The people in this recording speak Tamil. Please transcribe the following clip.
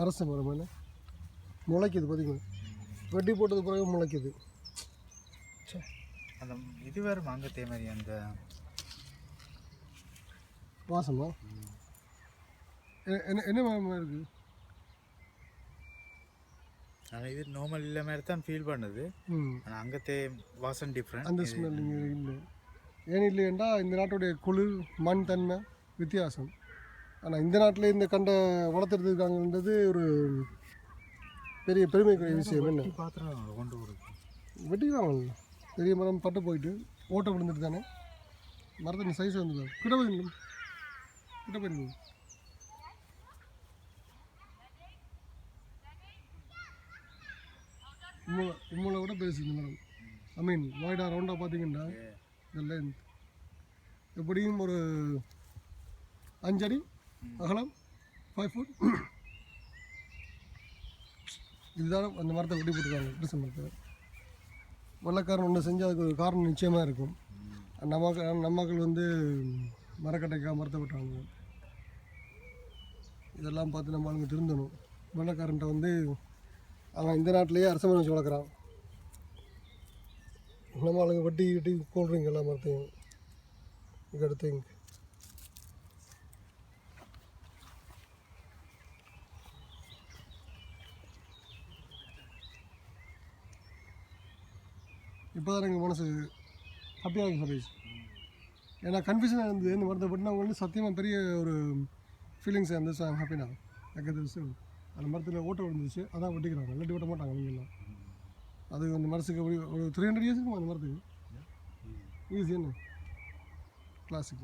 அரச மரம் என்ன முளைக்குது பார்த்தீங்களா வெட்டி போட்டது பிறகு முளைக்குது. அந்த இது வேறு மாங்கத்தே மாதிரி அந்த வாசமா? என்ன என்ன மரம் இருக்குது ஆனால் இது நார்மல் இல்லை மாதிரி தான் ஃபீல் பண்ணுது ஆனால் அங்கத்தே வாசம் டிஃப்ரெண்ட் அந்த ஸ்மெல் இல்லை. ஏன் இல்லையென்றா இந்த நாட்டுடைய குளிர் மண் தன்மை வித்தியாசம். ஆனால் இந்த நாட்டில் இந்த கண்டை வளர்த்துறதுக்காங்கன்றது ஒரு பெரிய பெருமைக்குரிய விஷயம் என்ன? பாத்திரம் கொண்டு வெட்டிக்கலாம் பெரிய மரம் பட்டு போயிட்டு ஓட்டை விழுந்துட்டு தானே. மரத்தின் சைஸ் வந்துடும் கிட்ட போயிடணும் கிட்ட போயிடணும் உம்மளை உம்மளை கூட பேசு மேடம் ஐ மீன் வாய்டா ரவுண்டாக பார்த்தீங்கன்னா இந்த லென்த் எப்படியும் ஒரு அஞ்சடி அகலம் ஃபைவ் ஃபுட் இதுதான் அந்த மரத்தை வெட்டி போட்டுருக்காங்க பிடிச்ச மரத்தை. வெள்ளக்காரன் ஒன்று செஞ்சால் அதுக்கு ஒரு காரணம் நிச்சயமாக இருக்கும். நம்ம நம்மக்கள் வந்து மரக்கட்டைக்காக மரத்தை விட்டாங்க இதெல்லாம் பார்த்து நம்ம ஆளுங்க திருந்தணும். வெள்ளக்காரன்ட்ட வந்து அவன் இந்த நாட்டிலேயே அரசமரம் வச்சு வளர்க்குறான். நம்ம ஆளுங்க வட்டி கிட்டி கொள்றீங்க எல்லா மரத்தையும். got to think. இப்போ தான் எங்கள் மனசு ஹாப்பியாக இருக்கு சர்வீஸ் ஏன்னா கன்ஃபியூஷனாக இருந்தது. இந்த மரத்தை பட்டினா வந்து சத்தியமாக பெரிய ஒரு ஃபீலிங்ஸ் இருந்துச்சு ஐம் ஹாப்பினா எனக்கு அந்த மரத்தில் ஓட்ட விழுந்துச்சு. அதான் வெட்டிக்கிறாங்க. இல்லாட்டி ஓட்ட மாட்டாங்க நீங்களாம் அது அந்த மரத்துக்கு ஒரு- ஒரு த்ரீ ஹண்ட்ரட் இயர்ஸ் அந்த மரத்துக்கு? ஈஸி என்ன? கிளாசிக்